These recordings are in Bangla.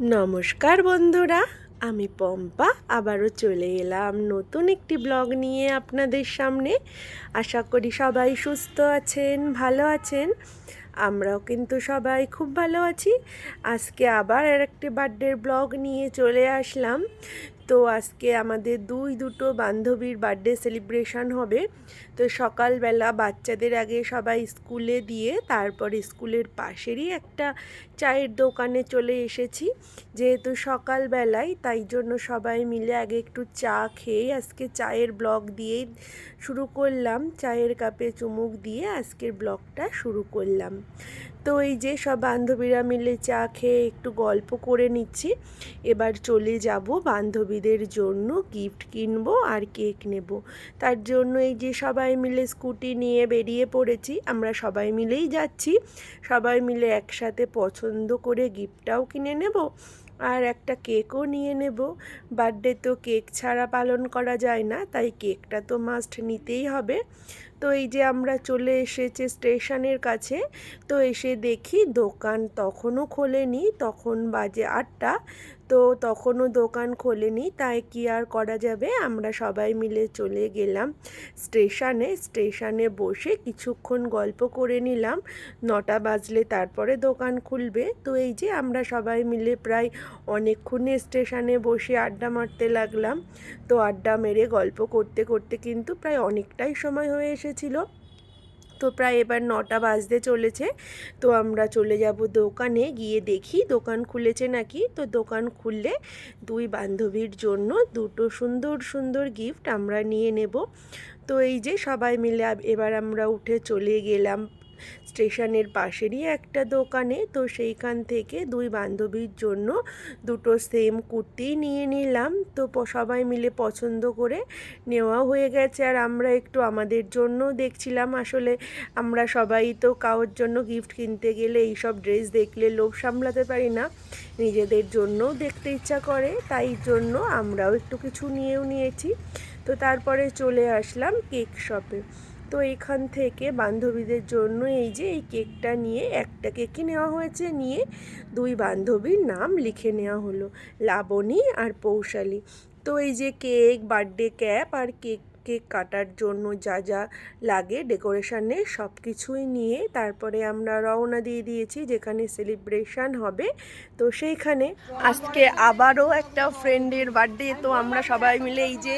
নমস্কার বন্ধুরা, আমি পম্পা, আবারও চলে এলাম নতুন একটি ব্লগ নিয়ে আপনাদের সামনে। আশা করি সবাই সুস্থ আছেন, ভালো আছেন। আমরাও কিন্তু সবাই খুব ভালো আছি। আজকে আবার আর একটি বার্থডের ব্লগ নিয়ে চলে আসলাম। তো আজকে আমাদের দুই দুটো বান্ধবীর বার্থডে সেলিব্রেশন হবে। তো সকালবেলা বাচ্চাদের আগে সবাই স্কুলে দিয়ে তারপর স্কুলের পাশেরই একটা চায়ের দোকানে চলে এসেছি। যেহেতু সকালবেলায়, তাই জন্য সবাই মিলে আগে একটু চা খেয়ে আজকে চায়ের ব্লগ দিয়েই শুরু করলাম। চায়ের কাপে চুমুক দিয়ে আজকের ব্লগটা শুরু করলাম। তো এই যে সব বান্ধবীরা মিলে চা খেয়ে একটু গল্প করে নিচ্ছি। এবার চলে যাব বান্ধবীদের জন্য গিফট কিনবো আর কেক নেব। তার জন্য এই যে সবাই মিলে স্কুটি নিয়ে বেরিয়ে পড়েছি, আমরা সবাই মিলেই যাচ্ছি। সবাই মিলে একসাথে পছন্দ করে গিফটটাও কিনে নেব আর একটা কেকও নিয়ে নেব। বার্থডে তো কেক ছাড়া পালন করা যায় না, তাই কেকটা তো মাস্ট নিতেই হবে। তো এই যে আমরা চলে এসেছি স্টেশনের কাছে, তো এসে দেখি দোকান তখনও খোলেনি, তখন বাজে আটটা। তো তখনও দোকান খোলেনি, তাই কি আর করা যাবে? আমরা সবাই মিলে চলে গেলাম স্টেশনে। স্টেশনে বসে কিছুক্ষণ গল্প করে নিলাম। নটা বাজলে তারপরে দোকান খুলবে। তো এই যে আমরা সবাই মিলে প্রায় অনেকক্ষণে স্টেশনে বসে আড্ডা মারতে লাগলাম। তো আড্ডা মেরে গল্প করতে করতে কিন্তু প্রায় অনেকটাই সময় হয়ে এসেছিল। তো প্রায় এবার নটা বাজতে চলেছে। তো আমরা চলে যাব দোকানে, গিয়ে দেখি দোকান খুলেছে নাকি। তো দোকান খুললে দুই বান্ধবীর জন্য দুটো সুন্দর সুন্দর গিফট আমরা নিয়ে নেব। তো এই যে সবাই মিলে এবার আমরা উঠে চলে গেলাম। স্টেশনের পাশেরই একটা দোকানে। তো সেইখান থেকে দুই বান্ধবীর জন্য দুটো সেম কুর্তি নিয়ে নিলাম। তো সবাই মিলে পছন্দ করে নেওয়া হয়ে গেছে। আর আমরা একটু আমাদের জন্য দেখছিলাম। আসলে আমরা সবাই তো কারোর জন্য গিফট কিনতে গেলে এইসব ড্রেস দেখলে লোভ সামলাতে পারি না। নিজেদের জন্যও দেখতে ইচ্ছা করে। তাই জন্য আমরাও একটু কিছু নিয়েও নিয়েছি। তো তারপরে চলে আসলাম কেক শপে তো এখান থেকে বান্ধবীদের জন্য এই যে এই কেকটা নিয়ে, একটা কেকই নেওয়া হয়েছে, নিয়ে দুই বান্ধবীর নাম লিখে নেওয়া হলো, লাবণী আর পৌশালী। তো এই যে কেক, বার্থডে ক্যাপ আর কেক কেক কাটার জন্য যা যা লাগে ডেকোরেশনে সব কিছুই নিয়ে তারপরে আমরা রওনা দিয়ে দিয়েছি যেখানে সেলিব্রেশন হবে। তো সেইখানে আজকে আবারও একটা ফ্রেন্ডের বার্থডে তো আমরা সবাই মিলে এই যে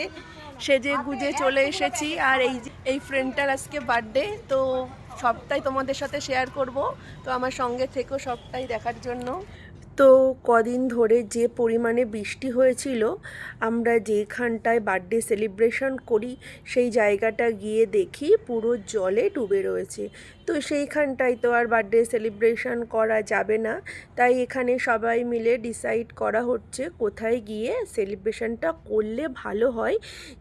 সেজে গুজে চলে এসেছি আর এই এই ফ্রেন্ডটার আজকে বার্থডে তো সবটাই তোমাদের সাথে শেয়ার করব। তো আমার সঙ্গে থেকেও সবটাই দেখার জন্য। তো কদিন ধরে যে পরিমাণে বৃষ্টি হয়েছিল, আমরা যেখানটায় বার্থডে সেলিব্রেশন করি, সেই জায়গাটা গিয়ে দেখি পুরো জলে ডুবে রয়েছে। তো সেইখানটায় তো আর বার্থডে সেলিব্রেশন করা যাবে না। তাই এখানে সবাই মিলে ডিসাইড করা হচ্ছে কোথায় গিয়ে সেলিব্রেশনটা করলে ভালো হয়,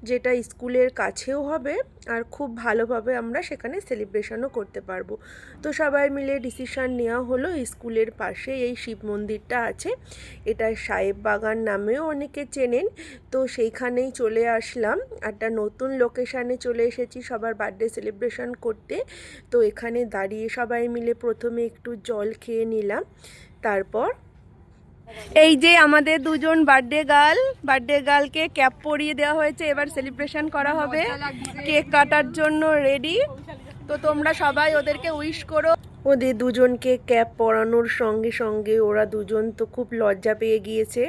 যেটা স্কুলের কাছেও হবে আর খুব ভালোভাবে আমরা সেখানে সেলিব্রেশনও করতে পারব। তো সবাই মিলে ডিসিশান নেওয়া হলো, স্কুলের পাশে এই শিব মন্দিরটা আছে। এটা সাহেব বাগান নামেও অনেকে চেনেন। তো সেইখানেই চলে আসলাম। একটা নতুন লোকেশানে চলে এসেছি সবার বার্থডে সেলিব্রেশন করতে। তো এখানে দাঁড়িয়ে সবাই মিলে প্রথমে একটু জল খেয়ে নিলাম তারপর এই যে আমাদের দুজন বার্থডে গার্ল বার্থডে গার্লকে ক্যাপ পরিয়ে দেওয়া হয়েছে এবার সেলিব্রেশন করা হবে। কেক কাটার জন্য রেডি তো তোমরা সবাই ওদেরকে উইশ করো। ওদের দুজনকে ক্যাপ পরানোর সঙ্গে সঙ্গে ওরা দুজন তো খুব লজ্জা পেয়ে গিয়েছে।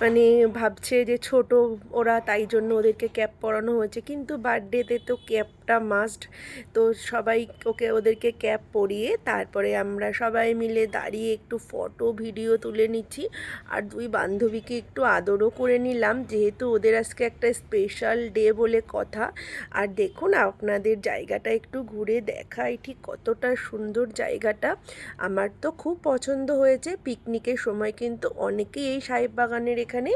মানে ভাবছে যে ছোট ওরা তাই জন্য ওদেরকে ক্যাপ পরানো হয়েছে। কিন্তু বার্থডেতে তো ক্যাপটা মাস্ট তো সবাই ওকে, ওদেরকে ক্যাপ পরিয়ে তারপরে আমরা সবাই মিলে দাঁড়িয়ে একটু ফটো ভিডিও তুলে নিচ্ছি। আর দুই বান্ধবীকে একটু আদরও করে নিলাম, যেহেতু ওদের আজকে একটা স্পেশাল ডে বলে কথা। আর দেখুন, আপনাদের জায়গাটা একটু ঘুরে দেখাই, ঠিক কতটা সুন্দর জায়গাটা। আমার তো খুব পছন্দ হয়েছে পিকনিকের সময় কিন্তু অনেকেই এই সাহেব বাগানের এখানে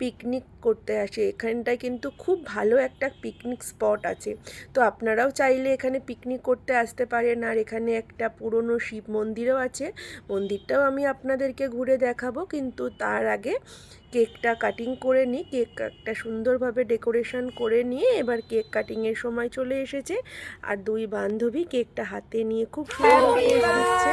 পিকনিক করতে আসে। এখানটায় কিন্তু খুব ভালো একটা পিকনিক স্পট আছে। তো আপনারাও চাইলে এখানে পিকনিক করতে আসতে পারেন। আর এখানে একটা পুরনো শিব মন্দিরও আছে। মন্দিরটাও আমি আপনাদেরকে ঘুরে দেখাবো। কিন্তু তার আগে কেকটা কাটিং করে নিই কেক একটা সুন্দরভাবে ডেকোরেশন করে নিয়ে এবার কেক কাটিংয়ের সময় চলে এসেছে। আর দুই বান্ধবী কেকটা হাতে নিয়ে খুব সুন্দর দিচ্ছে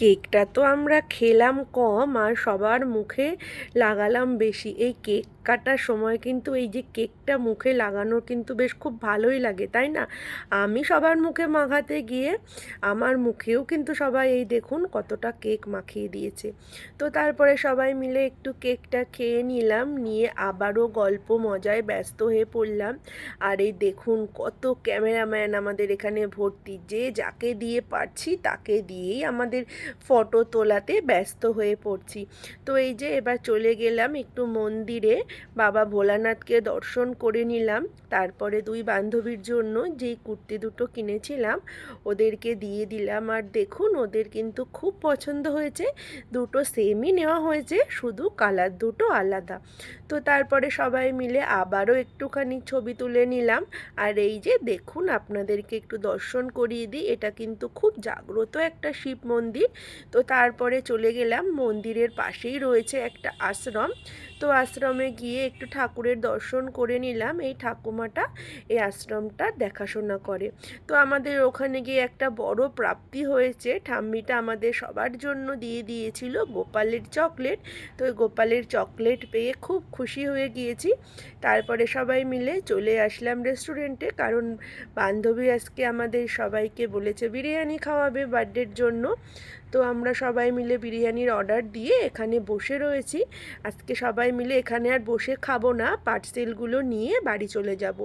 কেকটা তো আমরা খেলাম কম আর সবার মুখে লাগালাম বেশি। এই কেক কাটার সময় কিন্তু এই যে কেকটা মুখে লাগানো কিন্তু বেশ খুব ভালোই লাগে, তাই না? আমি সবার মুখে মাখাতে গিয়ে আমার মুখেও কিন্তু সবাই এই দেখুন কতটা কেক মাখিয়ে দিয়েছে। তো তারপরে সবাই মিলে একটু কেকটা খেয়ে নিলাম, নিয়ে আবারও গল্প মজায় ব্যস্ত হয়ে পড়লাম। আর এই দেখুন কত ক্যামেরাম্যান আমাদের এখানে ভর্তি, যে যাকে দিয়ে পারছি তাকে দিয়েই আমাদের ফটো তোলাতে ব্যস্ত হয়ে পড়ছি। তো এই যে এবার চলে গেলাম একটু মন্দিরে, বাবা ভোলানাথকে দর্শন করে নিলাম। তারপরে দুই বান্ধবীর জন্য যেই কুর্তি দুটো কিনেছিলাম, ওদেরকে দিয়ে দিলাম। আর দেখুন, ওদের কিন্তু খুব পছন্দ হয়েছে। দুটো সেমই নেওয়া হয়েছে, শুধু কালার দুটো আলাদা। তো তারপরে সবাই মিলে আবারও একটুখানি ছবি তুলে নিলাম। আর এই যে দেখুন, আপনাদেরকে একটু দর্শন করিয়ে দিই। এটা কিন্তু খুব জাগ্রত একটা শিব মন্দির। তো তারপরে চলে গেলাম মন্দিরের পাশেই রয়েছে একটা আশ্রম। তো আশ্রমে গিয়ে একটু ঠাকুরের দর্শন করে নিলাম। এই ঠাকুমাটা এই আশ্রমটা দেখাশোনা করে। তো আমাদের ওখানে গিয়ে একটা বড় প্রাপ্তি হয়েছে। ঠাম্মিটা আমাদের সবার জন্য দিয়ে দিয়েছিল গোপালের চকলেট। তো ওই গোপালের চকলেট পেয়ে খুব খুশি হয়ে গিয়েছি। তারপরে সবাই মিলে চলে আসলাম রেস্টুরেন্টে। কারণ বান্ধবী আজকে আমাদের সবাইকে বলেছে, বিরিয়ানি খাওয়াবে বার্থডের জন্য। তো আমরা সবাই মিলে বিরিয়ানির অর্ডার দিয়ে এখানে বসে রয়েছি। আজকে সবাই মিলে এখানে আর বসে খাব না পার্সেলগুলো নিয়ে বাড়ি চলে যাব।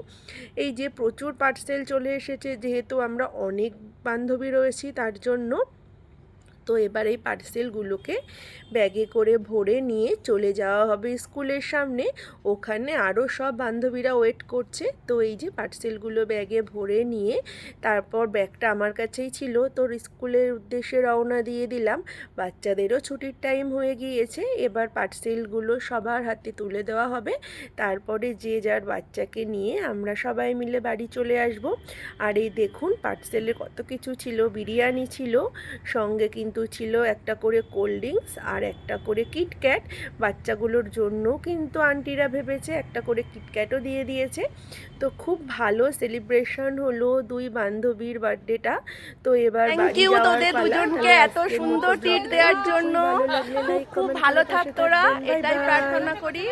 এই যে প্রচুর পার্সেল চলে এসেছে, যেহেতু আমরা অনেক বান্ধবী রয়েছি তার জন্য তো এবার এই পার্সেলগুলোকে ব্যাগে করে ভরে নিয়ে চলে যাওয়া হবে স্কুলের সামনে। ওখানে আরও সব বান্ধবীরা ওয়েট করছে। তো এই যে পার্সেলগুলো ব্যাগে ভরে নিয়ে তারপর ব্যাগটা আমার কাছেই ছিল। তোর স্কুলের উদ্দেশ্যে রওনা দিয়ে দিলাম। বাচ্চাদেরও ছুটির টাইম হয়ে গিয়েছে। এবার পার্সেলগুলো সবার হাতে তুলে দেওয়া হবে। তারপরে যে যার বাচ্চাকে নিয়ে আমরা সবাই মিলে বাড়ি চলে আসব। আর এই দেখুন, পার্সেলে কত কিছু ছিল। বিরিয়ানি ছিল, সঙ্গে কিন্তু ছিল একটা করে কোল্ড ড্রিঙ্কস আর একটা করে কিটক্যাট বাচ্চাগুলোর জন্য কিন্তু আন্টিরা ভেবেছে একটা করে কিটক্যাটও দিয়ে দিয়েছে। তো খুব ভালো সেলিব্রেশন হলো দুই বান্ধবীর বার্থডেটা তো এবার you যাওয়ার তোদের দুজনকে এত সুন্দর ব্লগটা দেওয়ার জন্য। খুব ভালো থাক তোরা। এটাই প্রার্থনা করি।